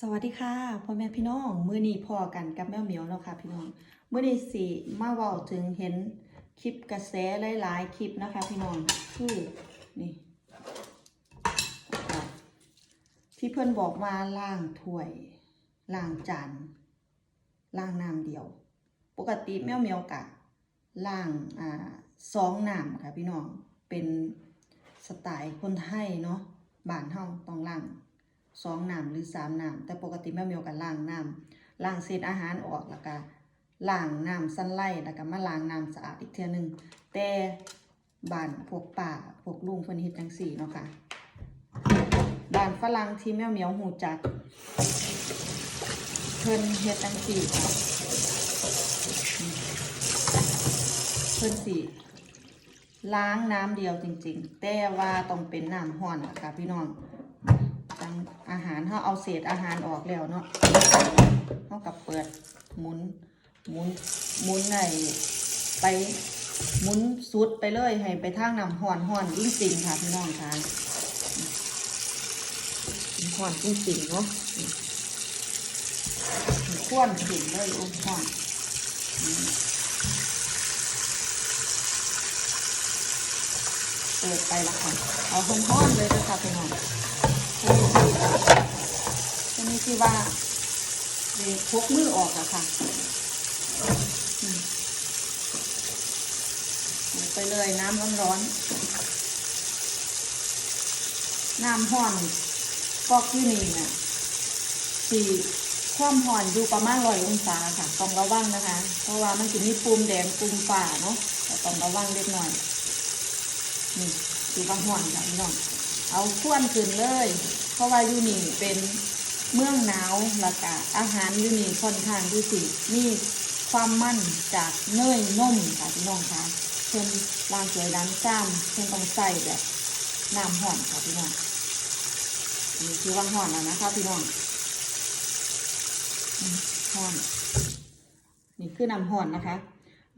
สวัสดีค่ะพ่อแม่พี่น้องมื้อนี้พอกันกับแม่เหมียวแล้วค่ะพี่น้องมื้อนี้สิมาเว้าถึงเห็นคลิปกระแสหลายๆคลิปนะคะ พี่น้องคือนี่ที่เพิ่อนบอกว่าล้างถ้วยล้างจานล้างน้ำเดียว ปกติแมวเหมียวกะล้างอ่าสองน้ำค่ะพี่น้องเป็นสไตล์คนไทยเนาะบ้านเฮาต้องล้าง สองน้ำหรือสามน้ำแต่ปกติแม่เมียวกันล้างน้ำล้างเศษอาหารออกแล้วก็ล้างน้ำสั้นไล่แล้วก็มาล้างน้ำสะอาดอีกเทื่อหนึงแต่บ้านพวกป่าพวกลุงเพิ่นเฮ็ดจังซี่เนาะค่ะบ้านฝรั่งที่แม่เมียวหูจักเพิ่นเฮ็ดจังซี่ค่ะเพิ่นสิล้างน้ำเดียวจริง ๆ แต่ว่าต้องเป็นน้ำห้อนนะคะพี่น้องังอาหารเขาเอาเศษอาหารออกแล้วเนาะเขากับเปิดหมุนหมุนหมุนในไปหมุนสุดไปเลยให้ไปทางน้ำห่อนห่อนยิ่งจริงค่ะพี่น้องค่ะห่อนจริงจริงเนาะข้วนขึ้นเลยโอ้ห่อนเปิดไปละค่ะ เอาห่อนเลยนะคะพี่น้อง จะมีที่ว่าเด็กพกมือออกอะค่ะไปเลยน้ำร้อนๆน้ำห่อนฟอกที่นี่นี่ยสี่ความห่อนอยู่ประมาณร้อยองศาค่ะต้องระวังนะคะ เพราะว่ามันจะมีปุ่มแดงปุ่มฝ่าเนาะแต่ต้องระวังเล็กน้อยนี่คือว่าห่อนค่ะพี่น้องเอาข้วนขึ้นเลย เพราะว่ายูนี่เป็น เมืองหนาวแล้วก็อาหารยูนี่ค่อนข้างที่สิมีความมั่นจากเนยนมค่ะพี่น้องค่ะเพิ่นวางสวยด้านจ้ามเพิ่นต้องใส่แบบน้ำห่อนค่ะพี่น้องนี่คือว่างห่อนแล้วนะคะพี่น้องห่อน นี่คือน้ำห่อนนะคะ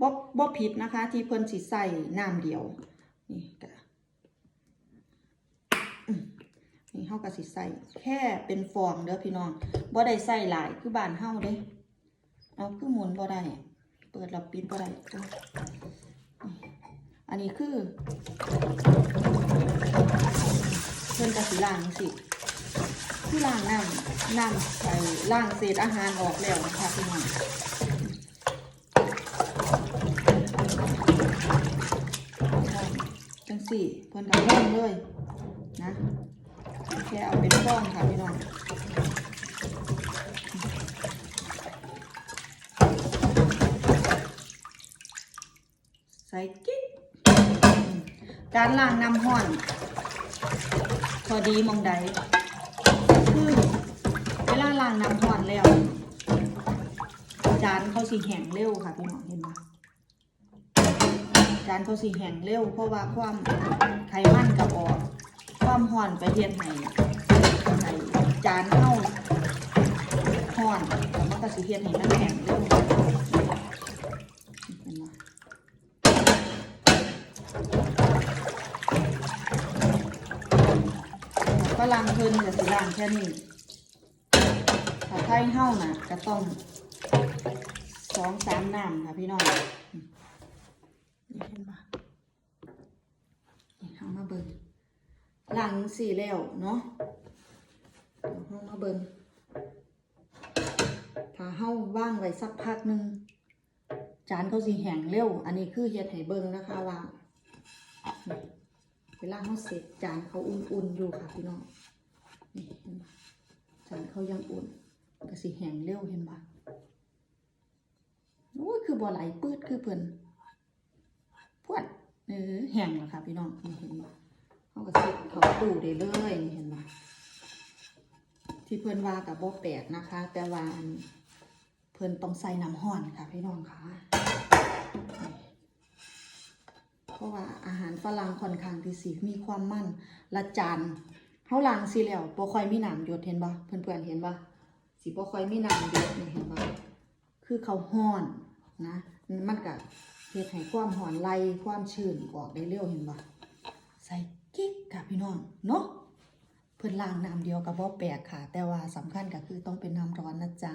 บ๊อบบ๊อบผิดนะคะ ที่เพิ่นสิใส่น้ำเดียวนี่ก็อืม นี่เฮาก็สิใส่แค่เป็นฟองเด้อพี่น้องบ่ได้ใส่หลายคือบ้านเฮาเด้เอาคือหมุนบ่ได้เปิดแล้วปิดบ่ได้อันนี้คือเพิ่นก็สิล้างสิคือล้างน้ำน้ำใส่ล้างเศษอาหารออกแล้วนะคะพี่น้องจังสี่เพิ่นกับร่องเลย แค่เอาเป็นร่องค่ะพี่น้องใส่กิ๊กการล้างน้ำห้อน พอดีมองใดคือเวลาล้างน้ำห้อนแล้ว จานเขาสีแห้งเร็วค่ะพี่น้องเห็นไหมจานเขาสีแห้งเร็วเพราะว่าความไขมันกับออก ความห่อนไปเทียนให้ให้จานเข้าห่อนแล้วมันก็สีเทียนให้มันแห้งเร็วเห็นไหมฝรั่งเพิ่นกับสีล่างแค่นี้ถ้าไทยเฮ้าน่ะก็ต้องสองสามน้ำค่ะพี่น้องนี่เห็นปะนี่เอามาเบิ่ง หลังสี่แล้วเนาะเดี๋ยวเอามาเบิ่งถ้าเฮาว่างไว้สักพักหนึ่งจานเขาสีแห้งเร็ว อันนี้คือเฮ็ดให้เบิ่งนะคะว่าเวลาเขาเสร็จจานเขาอุ่นๆอยู่ค่ะพี่น้องนี่เห็นปะจานเขายังอุ่นก็สีแห้งเร็วเห็นปะโอ้ยคือบ่ไหลปืดคือเพิ่นพวดเออแห้งแล้วค่ะพี่น้องเห็นบ่ เขาก็สิเขาตู้ได้เลยนี่เห็นบ่ที่เพิ่อนว่ากับโบแปลกนะคะ แต่ว่านเพิ่อนต้องใส่น้ำห้อนค่ะพี่น้องค่ะเพราะว่าอาหารฝรั่งค่อนข้างที่สิมีความมั่นละจานเฮาล้างสิแล้วบ่ค่อยมีน้ำหยดเห็นบ่เพื่อนๆเห็นบ่สิบ่ค่อยมีน้ำหยดนี่เห็นบ่คือเขาห้อนนะ มันก็เฮ็ดให้ความหอนไล่ความชื้นออกได้เร็วเห็นบ่ใส่กิ๊กค่ะ เนาะเพื่อนล่างน้ำเดียวกับบ่แปลกค่ะ แต่ว่าสำคัญก็คือต้องเป็นน้ำร้อนนะจ๊ะ